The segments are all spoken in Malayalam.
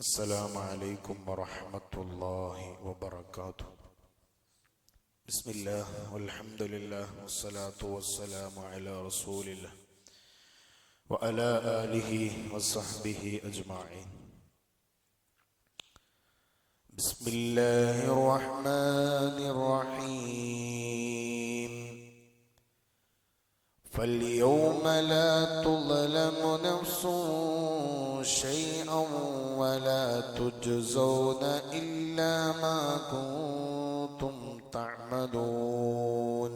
السلام عليكم ورحمة الله وبركاته. بسم الله والحمد لله والصلاة والسلام على رسول الله وعلى آله وصحبه أجمعين. بسم الله الرحمن الرحيم. فاليوم لا تظلم نفس شيئا ولا تجزون إلا ما كنتم تعملون.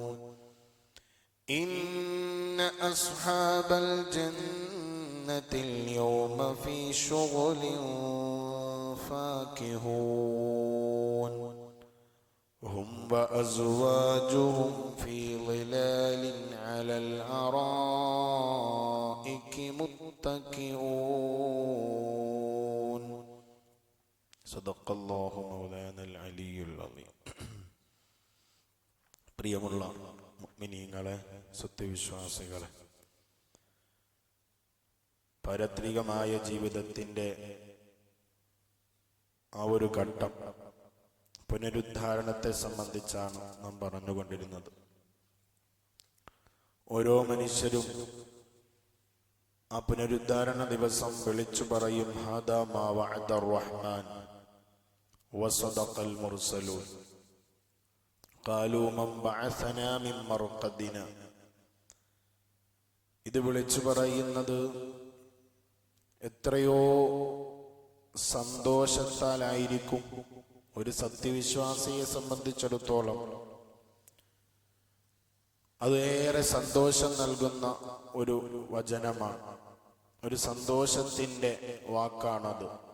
إن أصحاب الجنة اليوم في شغل فاكهون. هم وأزواجهم في ظلال على الأرائك متكئون. صدق الله مولانا العلي العظيم പ്രിയമുള്ള മിനിങ്ങളെ സത്യവിശ്വാസികളെ പാരത്രികമായ ജീവിതത്തിൻ്റെ ആ ഒരു ഘട്ടം പുനരുദ്ധാരണത്തെ സംബന്ധിച്ചാണ് നാം പറഞ്ഞുകൊണ്ടിരുന്നത് ഓരോ മനുഷ്യരും ആ പുനരുദ്ധാരണ ദിവസം വിളിച്ചു പറയും ഹാദാ മാ വഅദ റഹ്മാൻ വസദഖൽ المرسلون. ഖാലൂ من ബഅസനാ മിൻ മർഖദിന ഇത് വിളിച്ചു പറയുന്നത് എത്രയോ സന്തോഷത്താലായിരിക്കും ഒരു സത്യവിശ്വാസിയെ സംബന്ധിച്ചിടത്തോളം. അത് ഏറെ സന്തോഷം നൽകുന്ന ഒരു വചനമാണ്. ഒരു സന്തോഷത്തിന്റെ വാക്കാണത്.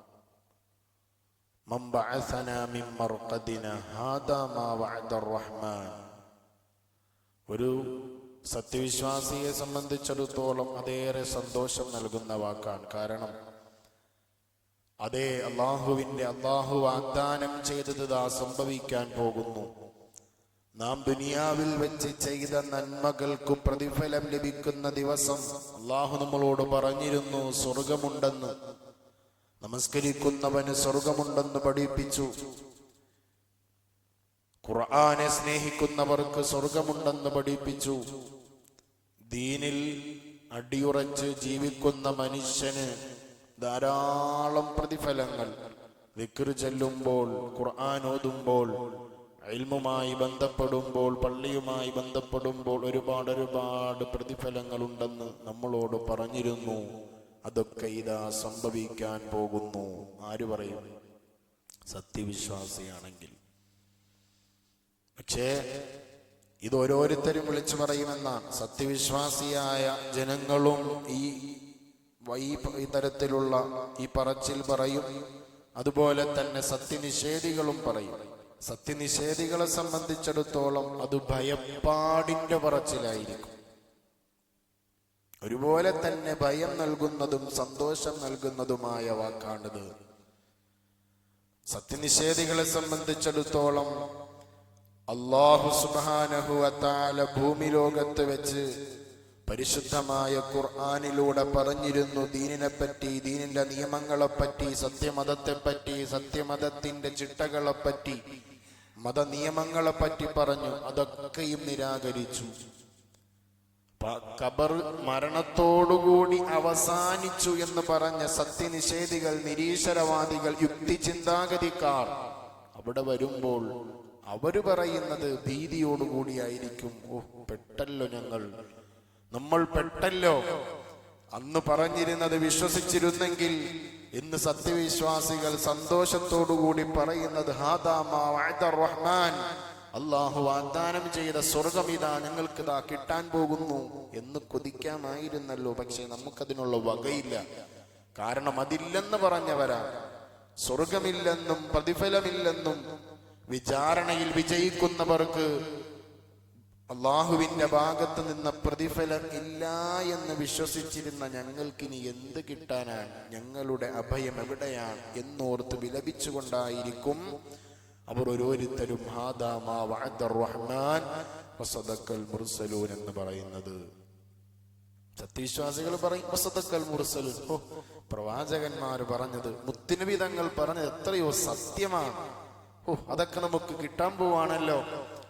من بعثنا من مرقدنا هذا ما وعد الرحمن ഒരു സത്യവിശ്വാസിയെ സംബന്ധിച്ചിടത്തോളം അതേറെ സന്തോഷം നൽകുന്ന വാക്കാണ് കാരണം അതേ അള്ളാഹുവിന്റെ അള്ളാഹു വാഗ്ദാനം ചെയ്തത് ദാ സംഭവിക്കാൻ പോകുന്നു നാം ദുനിയാവിൽ വെച്ച് ചെയ്ത നന്മകൾക്ക് പ്രതിഫലം ലഭിക്കുന്ന ദിവസം അള്ളാഹു നമ്മളോട് പറഞ്ഞിരുന്നു സ്വർഗമുണ്ടെന്ന് നമസ്കരിക്കുന്നവന് സ്വർഗമുണ്ടെന്ന് പഠിപ്പിച്ചു. ഖുർആനെ സ്നേഹിക്കുന്നവർക്ക് സ്വർഗമുണ്ടെന്ന് പഠിപ്പിച്ചു. ദീനിൽ അടിയുറച്ച് ജീവിക്കുന്ന മനുഷ്യന് ധാരാളം പ്രതിഫലങ്ങൾ. വിക്രു ചെല്ലുമ്പോൾ ഖുർആൻ ഓതുമ്പോൾ അയൽമുമായി ബന്ധപ്പെടുമ്പോൾ പള്ളിയുമായി ബന്ധപ്പെടുമ്പോൾ ഒരുപാട് ഒരുപാട് പ്രതിഫലങ്ങളുണ്ടെന്ന് നമ്മളോട് പറഞ്ഞിരുന്നു. അതൊക്കെ ഇതാ സംഭവിക്കാൻ പോകുന്നു. ആര് പറയും? സത്യവിശ്വാസിയാണെങ്കിൽ. പക്ഷേ ഇത് ഓരോരുത്തരും വിളിച്ചു പറയുമെന്ന. സത്യവിശ്വാസിയായ ജനങ്ങളും ഈ ഈ തരത്തിലുള്ള ഈ പറച്ചിൽ പറയും. അതുപോലെ തന്നെ സത്യനിഷേധികളും പറയും. സത്യനിഷേധികളെ സംബന്ധിച്ചിടത്തോളം അത് ഭയപ്പാടിന്റെ പറച്ചിലായിരിക്കും. ഒരുപോലെ തന്നെ ഭയം നൽകുന്നതും സന്തോഷം നൽകുന്നതുമായ വാക്കാണിത്. സത്യനിഷേധികളെ സംബന്ധിച്ചിടത്തോളം അള്ളാഹു സുബാനഹുഅത്താല ഭൂമി ലോകത്ത് വെച്ച് പരിശുദ്ധമായ ഖുർആാനിലൂടെ പറഞ്ഞിരുന്നു ദീനിനെ പറ്റി ദീനിന്റെ നിയമങ്ങളെപ്പറ്റി സത്യമതത്തെപ്പറ്റി സത്യമതത്തിന്റെ ചിട്ടകളെപ്പറ്റി മത നിയമങ്ങളെപ്പറ്റി പറഞ്ഞു അതൊക്കെയും നിരാകരിച്ചു. ഖബർ മരണത്തോടുകൂടി അവസാനിച്ചു എന്ന് പറഞ്ഞ സത്യനിഷേധികൾ നിരീശ്വരവാദികൾ യുക്തി ചിന്താഗതിക്കാർ അവിടെ വരുമ്പോൾ അവർ പറയുന്നത് ഭീതിയോടുകൂടിയായിരിക്കും. ഓ പെട്ടല്ലോ ഞങ്ങൾ. നമ്മൾ പെട്ടല്ലോ. അന്ന് പറഞ്ഞിരുന്നത് വിശ്വസിച്ചിരുന്നെങ്കിൽ ഇന്ന് സത്യവിശ്വാസികൾ സന്തോഷത്തോടുകൂടി പറയുന്നത് റഹ്മാൻ. അള്ളാഹു വാഗ്ദാനം ചെയ്ത സ്വർഗം ഇതാ നിങ്ങൾക്ക് ഇതാ കിട്ടാൻ പോകുന്നു എന്ന് കൊതിക്കാമായിരുന്നല്ലോ. പക്ഷെ നമുക്കതിനുള്ള വകയില്ല. കാരണം അതില്ലെന്ന് പറഞ്ഞവരാ. സ്വർഗമില്ലെന്നും പ്രതിഫലമില്ലെന്നും വിചാരണയിൽ വിജയിക്കുന്നവർക്ക് അള്ളാഹുവിന്റെ ഭാഗത്ത് നിന്ന പ്രതിഫലം ഇല്ല എന്ന് വിശ്വസിച്ചിരുന്ന ഞങ്ങൾക്കിനി എന്ത് കിട്ടാനാണ്? ഞങ്ങളുടെ അഭയം എവിടെയാണ്? എന്നോർത്ത് വിലപിച്ചുകൊണ്ടായിരിക്കും അവർ ഓരോരുത്തരും റഹ്മാൻ മുർസലൂൻ എന്ന് പറയുന്നത്. സത്യവിശ്വാസികൾ പറയും "വസദക്കൽ മുർസലൂൻ. ഓ പ്രവാചകന്മാർ പറഞ്ഞത് മുത്തിനബി തങ്ങൾ പറഞ്ഞത് എത്രയോ സത്യമാണ്. ഓ അതൊക്കെ നമുക്ക് കിട്ടാൻ പോവാണല്ലോ.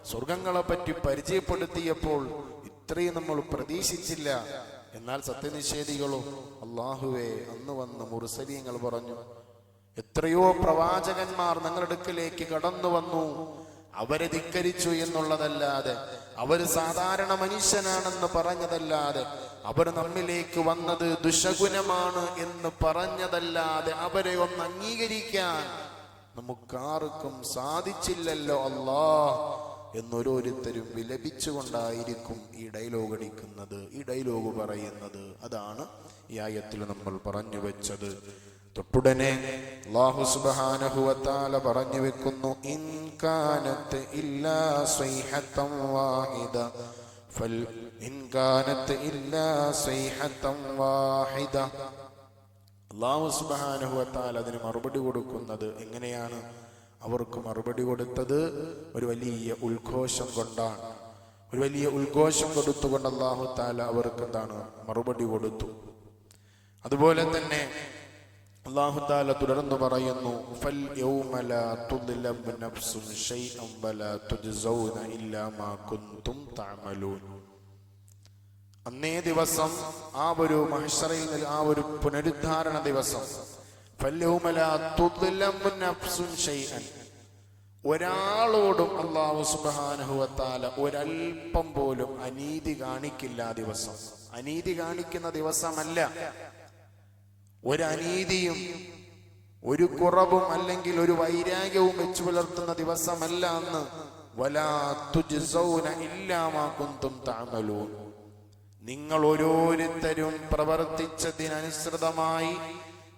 സ്വർഗങ്ങളെ പറ്റി പരിചയപ്പെടുത്തിയപ്പോൾ ഇത്രയും നമ്മൾ പ്രതീക്ഷിച്ചില്ല. എന്നാൽ സത്യനിഷേധികളോ അള്ളാഹുവേ അന്ന് വന്ന് മുർസലീങ്ങൾ പറഞ്ഞു എത്രയോ പ്രവാചകന്മാർ ഞങ്ങളുടെ അടുക്കലേക്ക് കടന്നു വന്നു. അവരെ ധിക്കരിച്ചു എന്നുള്ളതല്ലാതെ അവർ സാധാരണ മനുഷ്യനാണെന്ന് പറഞ്ഞതല്ലാതെ അവർ നമ്മിലേക്ക് വന്നത് ദുശകുനമാണ് എന്ന് പറഞ്ഞതല്ലാതെ അവരെ ഒന്ന് അംഗീകരിക്കാൻ നമുക്കാർക്കും സാധിച്ചില്ലല്ലോ അല്ലാ എന്നോരോരുത്തരും വിലപിച്ചുകൊണ്ടായിരിക്കും ഈ ഡയലോഗ് അടിക്കുന്നത് ഈ ഡയലോഗ് പറയുന്നത്. അതാണ് ഈ ആയത്തിൽ നമ്മൾ പറഞ്ഞു വെച്ചത്. തൊട്ടുടനെ അല്ലാഹു സുബ്ഹാനഹു വതആല പറഞ്ഞു വെക്കുന്നു ഇൻ കാനത്ത് ഇല്ലാ സ്വൈഹത്തം വാഹിദ ഫൽ ഇൻ കാനത്ത് ഇല്ലാ സ്വൈഹത്തം വാഹിദ. അള്ളാഹു സുബ്ഹാനഹു വതആല അതിന് മറുപടി കൊടുക്കുന്നത് എങ്ങനെയാണ്? അവർക്ക് മറുപടി കൊടുത്തത് ഒരു വലിയ ഉദ്ഘോഷം കൊണ്ടാണ്. ഒരു വലിയ ഉദ്ഘോഷം കൊടുത്തുകൊണ്ട് അള്ളാഹു താല അവർക്ക് എന്താണ്? മറുപടി കൊടുത്തു. അതുപോലെ തന്നെ അള്ളാഹു താല തുടർന്ന് പറയുന്നു ഫൽ യൗമല തുദ്ലം നഫ്സുൻ ഷൈഅൻ വല തുജ്സൗന ഇല്ലാ മാ കുൻതും തഅമലൂൻ. അന്നേ ദിവസം ആ ഒരു മഹ്ശറയിൽ ആ ഒരു പുനരുദ്ധാരണ ദിവസം ഫൽ യൗമല തുദ്ലം നഫ്സുൻ ഷൈഅൻ. ഒരാളോടും അള്ളാഹു സുബ്ഹാനഹു വതആല ഒരൽപ്പം പോലും അനീതി കാണിക്കില്ല ദിവസം. അനീതി കാണിക്കുന്ന ദിവസമല്ല. ഒരു അനീതിയും ഒരു കുറവും അല്ലെങ്കിൽ ഒരു വൈരാഗ്യവും വെച്ചു പുലർത്തുന്ന ദിവസമല്ല അന്ന്. നിങ്ങൾ ഓരോരുത്തരും പ്രവർത്തിച്ചതിനനുസൃതമായി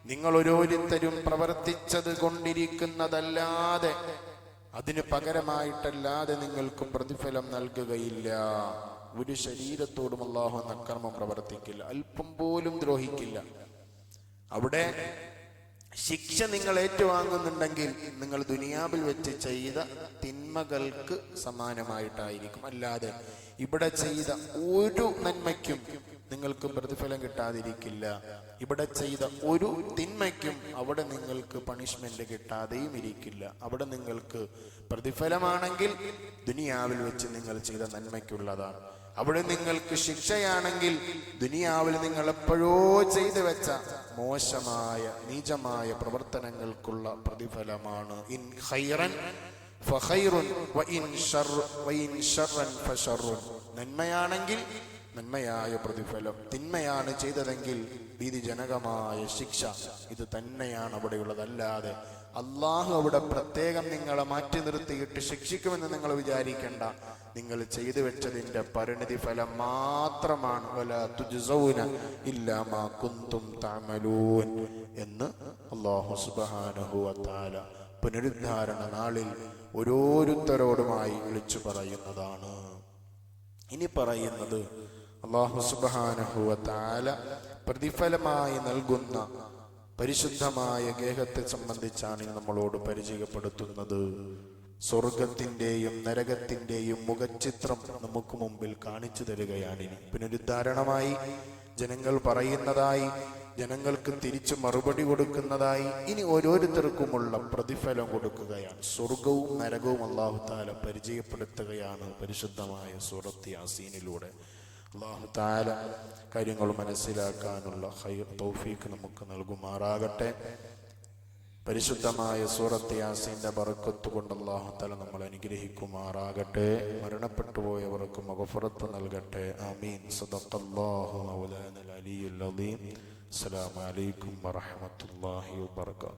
നിങ്ങൾ ഓരോരുത്തരും പ്രവർത്തിച്ചത് കൊണ്ടിരിക്കുന്നതല്ലാതെ അതിന് പകരമായിട്ടല്ലാതെ നിങ്ങൾക്കും പ്രതിഫലം നൽകുകയില്ല. ഒരു ശരീരത്തോടും അള്ളാഹു എന്ന കർമ്മം പ്രവർത്തിക്കില്ല. അല്പം പോലും ദ്രോഹിക്കില്ല. അവിടെ ശിക്ഷ നിങ്ങൾ ഏറ്റുവാങ്ങുന്നുണ്ടെങ്കിൽ നിങ്ങൾ ദുനിയാവിൽ വെച്ച് ചെയ്ത തിന്മകൾക്ക് സമാനമായിട്ടായിരിക്കും. അല്ലാതെ ഇവിടെ ചെയ്ത ഒരു നന്മയ്ക്കും നിങ്ങൾക്ക് പ്രതിഫലം കിട്ടാതിരിക്കില്ല. ഇവിടെ ചെയ്ത ഒരു തിന്മയ്ക്കും അവിടെ നിങ്ങൾക്ക് പണിഷ്മെന്റ് കിട്ടാതെയും ഇരിക്കില്ല. അവിടെ നിങ്ങൾക്ക് പ്രതിഫലമാണെങ്കിൽ ദുനിയാവിൽ വെച്ച് നിങ്ങൾ ചെയ്ത നന്മയ്ക്കുള്ളതാണ്. അവിടെ നിങ്ങൾക്ക് ശിക്ഷയാണെങ്കിൽ ദുനിയാവിൽ നിങ്ങൾ എപ്പോഴോ ചെയ്തു വെച്ച മോശമായ നീചമായ പ്രവർത്തനങ്ങൾക്കുള്ള പ്രതിഫലമാണ്. ഇൻ ഫശർറുൻ നന്മയാണെങ്കിൽ നന്മയായ പ്രതിഫലം തിന്മയാണ് ചെയ്തതെങ്കിൽ ഭീതിജനകമായ ശിക്ഷ. ഇത് തന്നെയാണ് അവിടെയുള്ളതല്ലാതെ അള്ളാഹു അവിടെ പ്രത്യേകം നിങ്ങളെ മാറ്റി നിർത്തിയിട്ട് ശിക്ഷിക്കുമെന്ന് നിങ്ങൾ വിചാരിക്കേണ്ട. നിങ്ങൾ ചെയ്തു വെച്ചതിന്റെ പരിണിതി ഫലം മാത്രമാണ്. കുന്തും എന്ന് വതആല പുനരുദ്ധാരണ നാളിൽ ഓരോരുത്തരോടുമായി വിളിച്ചു പറയുന്നതാണ്. ഇനി പറയുന്നത് അള്ളാഹു സുബ്ഹാനഹു താല പ്രതിഫലമായി നൽകുന്ന പരിശുദ്ധമായ ഗേഹത്തെ സംബന്ധിച്ചാണ് നമ്മളോട് പരിചയപ്പെടുത്തുന്നത്. സ്വർഗത്തിന്റെയും നരകത്തിന്റെയും മുഖചിത്രം നമുക്ക് മുമ്പിൽ കാണിച്ചു തരികയാണ് പുനരുദ്ധാരണമായി ജനങ്ങൾ പറയുന്നതായി ജനങ്ങൾക്ക് തിരിച്ചു മറുപടി കൊടുക്കുന്നതായി ഇനി ഓരോരുത്തർക്കുമുള്ള പ്രതിഫലം കൊടുക്കുകയാണ്. സ്വർഗവും നരകവും അള്ളാഹു താല പരിചയപ്പെടുത്തുകയാണ് പരിശുദ്ധമായ സൂറത്ത് യാസീനിലൂടെ. അള്ളാഹു താല കാര്യങ്ങൾ മനസ്സിലാക്കാനുള്ള ഹൈ തൗഫീക്ക് നമുക്ക് നൽകുമാറാകട്ടെ. പരിശുദ്ധമായ സൂറത്ത് യാസീന്റെ ബറക്കത്ത് കൊണ്ട് അള്ളാഹു തല നമ്മൾ അനുഗ്രഹിക്കുമാറാകട്ടെ. മരണപ്പെട്ടു പോയവർക്ക് മകഫുറത്ത് നൽകട്ടെ. ആമീൻ. സദഖല്ലാഹു മൗലാന അലിയുൽ അലീം അസ്സലാമു അലൈക്കും വറഹ്മത്തുള്ളാഹി വബറകാതുഹു.